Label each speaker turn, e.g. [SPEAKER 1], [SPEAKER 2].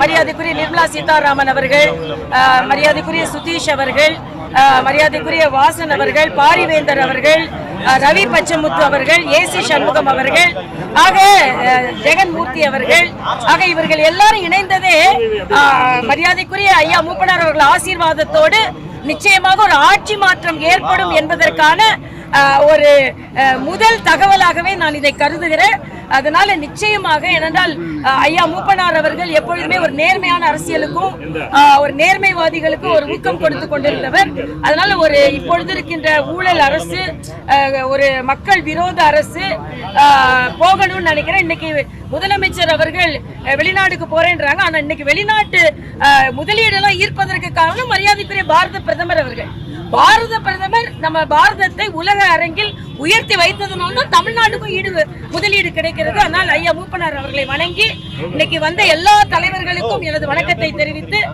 [SPEAKER 1] மரியாதைக்குரிய நிர்மலா சீதாராமன் அவர்கள் மரியாதைக்குரிய சுதீஷ் அவர்கள் மரியாதைக்குரிய வாசன் அவர்கள் பாரிவேந்தர் அவர்கள் ரவி பச்சமுத்து அவர்கள் ஏசி சண்முகம் அவர்கள் ஆக ஜெகன்மூர்த்தி அவர்கள் ஆக இவர்கள் எல்லாரும் இணைந்ததே மரியாதைக்குரிய ஐயா மூப்பனார் அவர்கள் ஆசீர்வாதத்தோடு நிச்சயமாக ஒரு ஆட்சி மாற்றம் ஏற்படும் என்பதற்கான ஒரு முதல் தகவலாகவே நான் இதை கருதுகிறேன். அதனால நிச்சயமாக ஏனென்றால் ஐயா மூப்பனார் அவர்கள் எப்பொழுதுமே ஒரு நேர்மையான அரசியலுக்கும் ஒரு நேர்மைவாதிகளுக்கும் ஒரு ஊக்கம் கொடுத்து கொண்டிருந்தவர். அதனால ஒரு இப்பொழுது இருக்கின்ற ஊழல் அரசு ஒரு மக்கள் விரோத அரசு போகணும்னு நினைக்கிறேன். இன்னைக்கு முதலமைச்சர் அவர்கள் அஹ், வெளிநாட்டுக்கு போறேன்றாங்க. ஆனா இன்னைக்கு வெளிநாட்டு அஹ், முதலீடெல்லாம் ஈர்ப்பதற்கு காரணம் மரியாதைக்குரிய பாரத பிரதமர் அவர்கள். பாரத பிரதமர் நம்ம பாரதத்தை உலக அரங்கில் உயர்த்தி வைத்ததுனால தமிழ்நாட்டுக்கும் ஈடு முதலீடு கிடைக்கிறது. அதனால் ஐயா மூப்பனார் அவர்களை வணங்கி இன்னைக்கு வந்த எல்லா தலைவர்களுக்கும் எனது வணக்கத்தை தெரிவித்து